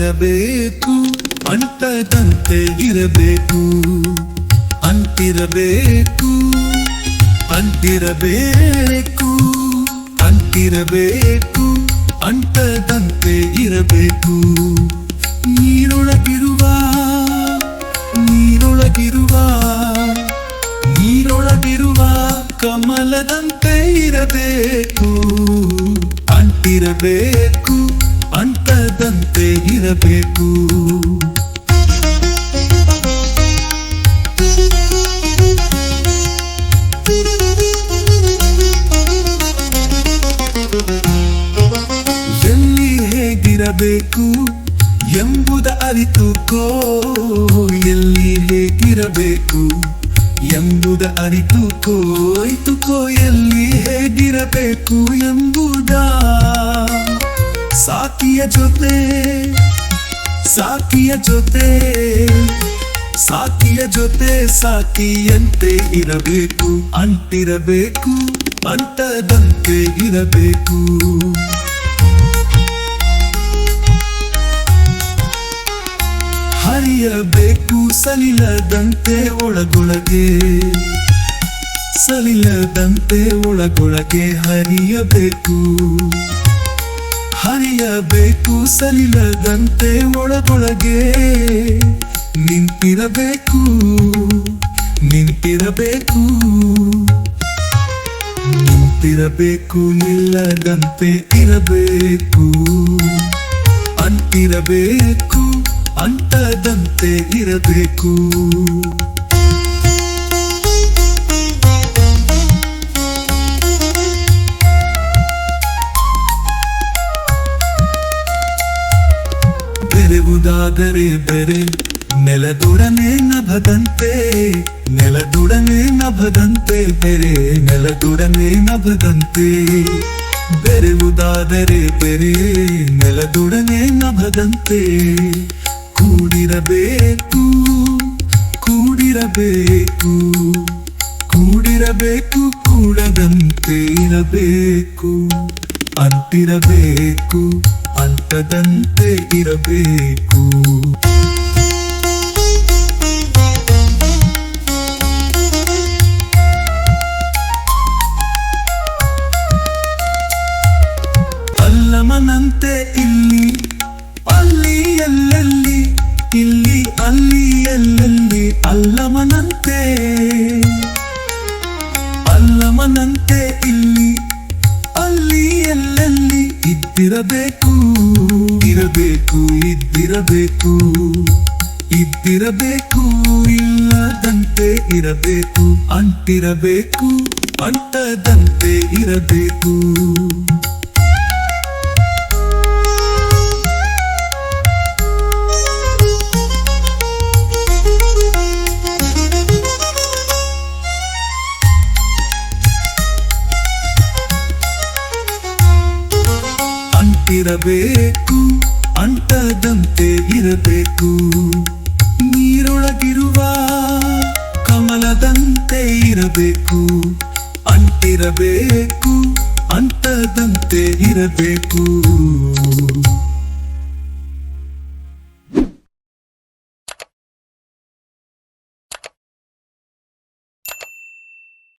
ಅಂಟಿರಬೇಕು ಅಂಟದಂತೆ ಇರಬೇಕು. ಅಂಟಿರಬೇಕು ಅಂಟಿರಬೇಕು ಅಂತಿರಬೇಕು ಅಂಟದಂತೆ ಇರಬೇಕು. ನೀರೊಳಗಿರುವ ನೀರೊಳಗಿರುವ ನೀರೊಳಗಿರುವ ಕಮಲದಂತೆ ಇರಬೇಕು. ಅಂಟಿರಬೇಕು ಇರಬೇಕು. ಎಲ್ಲಿ ಹೇಗಿರಬೇಕು ಎಂಬುದ ಅರಿತುಕೋ ಎಲ್ಲಿ ಹೇಗಿರಬೇಕು ಎಂಬುದ ಅರಿತುಕೋ ಇತುಕೋ ಎಲ್ಲಿ ಹೇಗಿರಬೇಕು ಎಂಬುದ? ಸಾಕಿಯ ಜೊತೆ ಸಾಕಿಯ ಜೊತೆ ಸಾಕಿಯ ಜೊತೆ ಸಾಕಿಯಂತೆ ಇರಬೇಕು, ಅಂಟಿರಬೇಕು ಅಂತದಂತೆ ಇರಬೇಕು. ಹರಿಯಬೇಕು ಸಲಿಲದಂತೆ ಒಳಗೊಳಗೆ ಸಲಿಲದಂತೆ ಒಳಗೊಳಗೆ ಹರಿಯಬೇಕು. ಹರಿಯಬೇಕು ಸಲಿಲದಂತೆ ಒಳಗೊಳಗೆ. ನಿಂತಿರಬೇಕು ನಿಂತಿರಬೇಕು. ನಿಂತಿರಬೇಕು ನಿಲ್ಲದಂತೆ ಇರಬೇಕು. ಅಂತಿರಬೇಕು ಅಂತದಂತೆ ಇರಬೇಕು. ಬೆರೆವುದಾದರೆ ಬೆರೆ ನೆಲದೊಡನೆ ನಭದಂತೆ ನೆಲದೊಡನೆ ನಭದಂತೆ, ಬೆರೆ ನೆಲದೊಡನೆ ನಭದಂತೆ. ಬೆರೆವುದಾದರೆ ಬೆರೆ ನೆಲದೊಡನೆ ನಭದಂತೆ. ಕೂಡಿರಬೇಕು ಕೂಡಿರಬೇಕು ಕೂಡಿರಬೇಕು, ಕೂಡದಂತೆ ಇರಬೇಕು. ಅಂಟಿರಬೇಕು ಅಂಟದಂತೆ ಇರಬೇಕು. ಅಲ್ಲಮನಂತೆ ಇಲ್ಲಿ ಅಲ್ಲಿ ಎಲ್ಲೆಲ್ಲಿ ಇಲ್ಲಿ ಅಲ್ಲಿ ಎಲ್ಲೆಲ್ಲಿ ಅಲ್ಲಮನಂತೆ. ಅಲ್ಲಮನಂತೆ ಇಲ್ಲಿ ಅಲ್ಲಿ ಎಲ್ಲೆಲ್ಲಿ ಇದ್ದಿರಬೇಕು. ಇರಬೇಕು ಇದ್ದಿರಬೇಕು. ಇದ್ದಿರಬೇಕು ಇಲ್ಲದಂತೆ ಇರಬೇಕು. ಅಂಟಿರಬೇಕು ಅಂಟದಂತೆ ಇರಬೇಕು. ಅಂಟಿರಬೇಕು ಅಂಟದಂತೆ ಇರಬೇಕು. ನೀರೊಳಗಿರುವ ಕಮಲದಂತೆ ಇರಬೇಕು. ಅಂಟಿರಬೇಕು ಅಂತದಂತೆ ಇರಬೇಕು.